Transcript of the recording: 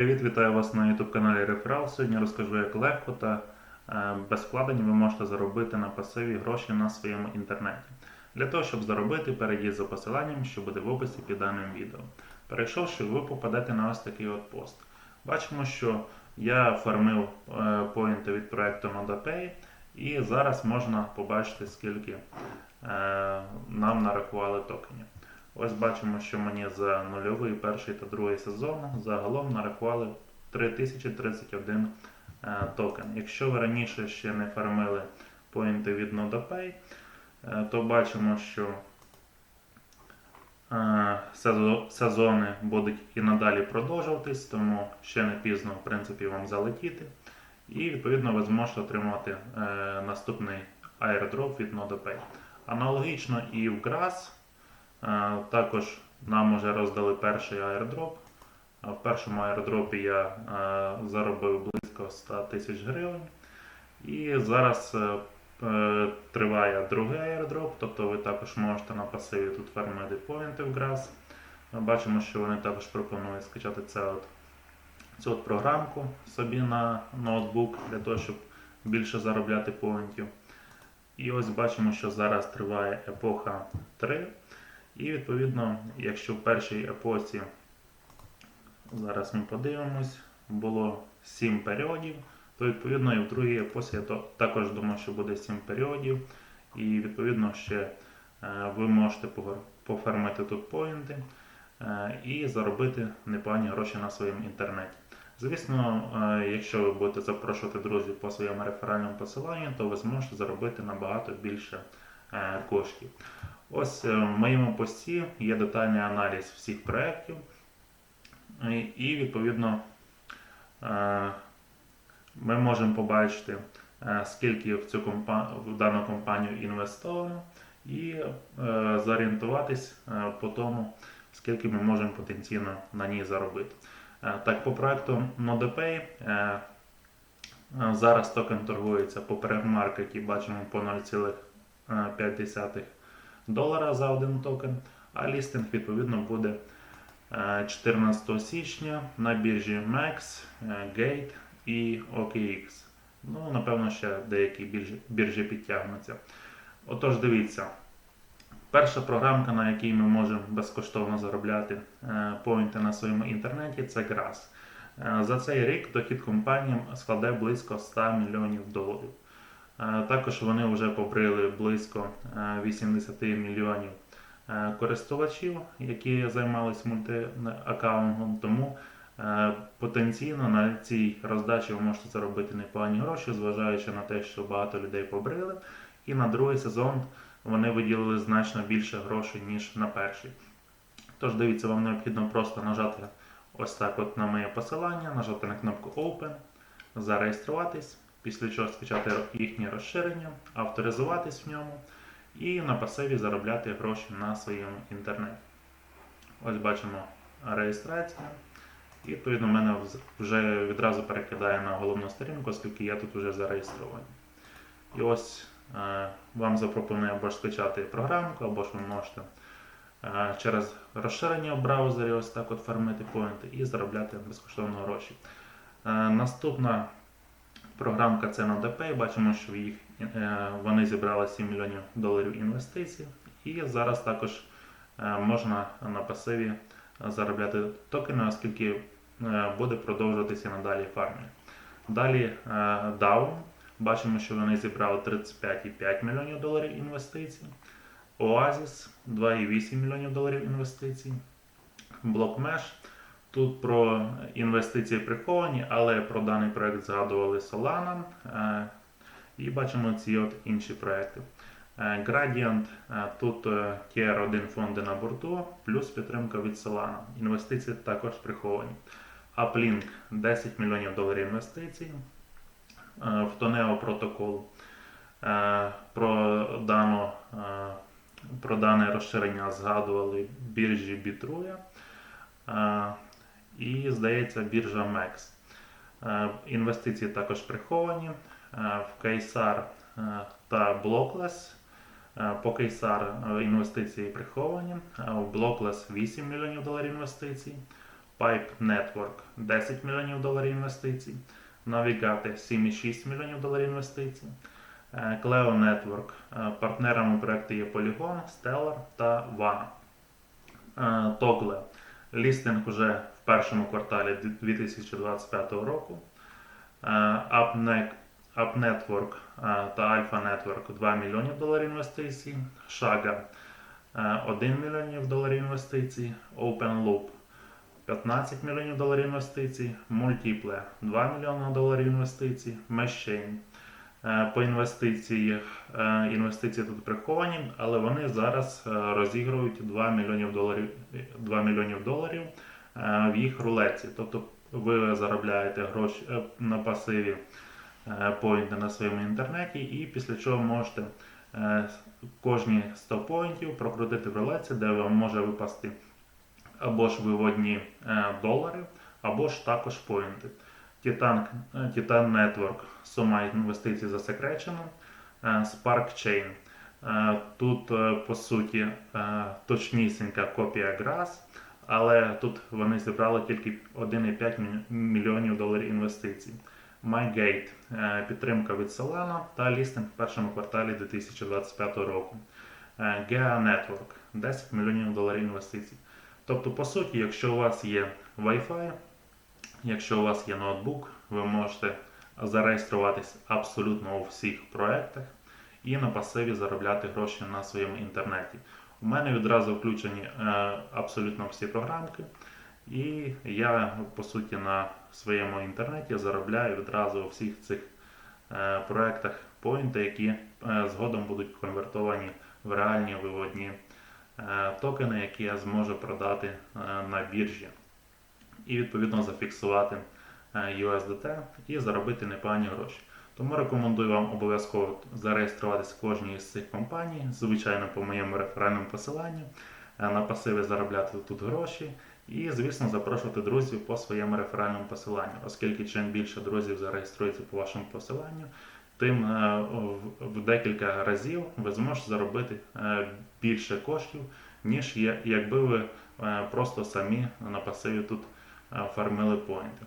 Привіт, вітаю вас на YouTube каналі Реферал. Сьогодні розкажу, як легко та е, без вкладень ви можете заробити на пасиві гроші на своєму інтернеті. Для того, щоб заробити, перейдіть за посиланням, що буде в описі під даним відео. Перейшовши, ви попадете на ось такий от пост. Бачимо, що я фармив е, поінти від проекту NodaPay, і зараз можна побачити, скільки е, нам нарахували токенів. Ось бачимо, що мені за нульовий перший та другий сезон загалом нарахували 3031 е, токен. Якщо ви раніше ще не фармили поінти від NodaPay, е, то бачимо, що е, сезони будуть і надалі продовжуватись, тому ще не пізно в принципі, вам залетіти. І відповідно ви зможете отримати наступний airdrop від NodaPay. Аналогічно і в Grass. Також нам вже роздали перший airdrop. А В першому airdropі я е, заробив близько 100 тисяч гривень. І зараз е, е, триває другий airdrop, тобто ви також можете на пасиві тут фармити поінти в. Ми бачимо, що вони також пропонують скачати це от, цю от програмку собі на ноутбук для того, щоб більше заробляти поінтів. І ось бачимо, що зараз триває епоха 3. І відповідно, якщо в першій епосі, зараз ми подивимось, було 7 періодів, то відповідно і в другій епосі я також думаю, що буде 7 періодів. І відповідно ще е, ви можете пофармити тут поінти е, і заробити непогані гроші на своєму інтернеті. Звісно, е, якщо ви будете запрошувати друзів по своєму реферальному посиланню, то ви зможете заробити набагато більше коштів. Ось е, в моєму пості є детальний аналіз всіх проєктів, і, відповідно е, ми можемо побачити, е, скільки в цю в дану компанію інвестовано, і зорієнтуватись по тому, скільки ми можемо потенційно на ній заробити. Так, по проекту NodePay зараз токен торгується по перемаркеті, бачимо по 0,5 долара за один токен, а лістинг відповідно буде е, 14 січня на біржі MEX, е, Gate і OKX. Ну, напевно, ще деякі біржі, біржі підтягнуться. Отож, дивіться. Перша програмка, на якій ми можемо безкоштовно заробляти е, поінти на своєму інтернеті, це Grass. Е, За цей рік дохід компанії складе близько 100 мільйонів доларів. Е, Також вони вже побрили близько е, 80 мільйонів е, користувачів, які займалися мультиаккаунтом. Тому е, потенційно на цій роздачі ви можете заробити непогані гроші, зважаючи на те, що багато людей побрили. І на другий сезон вони виділили значно більше грошей, ніж на перший. Тож дивіться, вам необхідно просто нажати ось так от на моє посилання, нажати на кнопку Open, зареєструватись, після чого скачати їхнє розширення, авторизуватись в ньому і на пасиві заробляти гроші на своєму інтернеті. Ось бачимо реєстрація. І відповідно мене вже відразу перекидає на головну сторінку, оскільки я тут вже зареєстрований. І ось е, вам запропонує або ж скачати програмку, або ж ви можете е, через розширення в браузері ось так от фармити поінти і заробляти безкоштовно гроші. Е, наступна програмка це NodePay. Бачимо, що їх, е, вони зібрали 7 мільйонів доларів інвестицій. І зараз також е, можна на пасиві заробляти токени, оскільки е, буде продовжуватися надалі фармінг. Далі Down. Bачимо, що вони зібрали 35,5 мільйонів доларів інвестицій. Oasis 2,8 мільйонів доларів інвестицій. BlockMesh. Тут про інвестиції приховані, але про даний проект згадували Solana. Е, І бачимо ці от інші проекти. Е, Gradient, е, тут Tier 1 фонди на борту, плюс підтримка від Solana. Інвестиції також приховані. Uplink 10 мільйонів доларів інвестицій. В Toneo протокол про, дану, про дане розширення згадували біржі Bitruya. І, здається, біржа MEX. Е, Інвестиції також приховані. Е, В Кейсар е, та Blockless. По Кейсар інвестиції приховані, в Blockless 8 мільйонів доларів інвестицій. Pipe Network 10 мільйонів доларів інвестицій, Navigate 7,6 мільйонів доларів інвестицій, Cleo Network. Партнерами проекту є Polygon, Stellar та Vana. Togle. Лістинг уже першому кварталі 2025 року. Е, Upne- Network е, та Alpha Network 2 мільйонів доларів інвестицій. Е, 1 мільйонів доларів інвестицій. OpenLoop 15 мільйонів доларів інвестицій. Multiple 2 мільйони доларів інвестицій. Meshchain Е, по інвестиціях. е, Інвестиції тут приховані, але вони зараз е, розігрують 2 мільйонів доларів, 2 мільйонів доларів е, в їх рулетці. Тобто ви заробляєте гроші е, на пасиві е, поінти на своєму інтернеті, і після чого можете е, кожні 100 поінтів прокрутити в рулетці, де вам може випасти або ж виводні е, долари, або ж також поінти. Titan, е, Titan Network, сума інвестицій засекречена. Е, Spark Chain. Е, Тут, е, по суті, е, точнісінька копія GRAS, але тут вони зібрали тільки 1,5 мільйонів доларів інвестицій. MyGate е, підтримка від Solana та лістинг в першому кварталі 2025 року. Gea Network 10 мільйонів доларів інвестицій. Тобто, по суті, якщо у вас є Wi-Fi, якщо у вас є ноутбук, ви можете зареєструватись абсолютно у всіх проектах і на пасиві заробляти гроші на своєму інтернеті. У мене відразу включені е, абсолютно всі програмки, і я по суті на своєму інтернеті заробляю відразу у всіх цих е, проектах поінти, які е, згодом будуть конвертовані в реальні виводні токени, які я зможу продати на біржі. І відповідно зафіксувати USDT і заробити непогані гроші. Тому рекомендую вам обов'язково зареєструватися кожній з цих компаній, звичайно, по моєму реферальному посиланню, е, на пасиві заробляти тут гроші. І, звісно, запрошувати друзів по своєму реферальному посиланню, оскільки чим більше друзів зареєструється по вашому посиланню, тим е, в- декілька разів ви зможете заробити е, більше коштів, ніж якби ви просто самі на пасиві тут фармили поінти.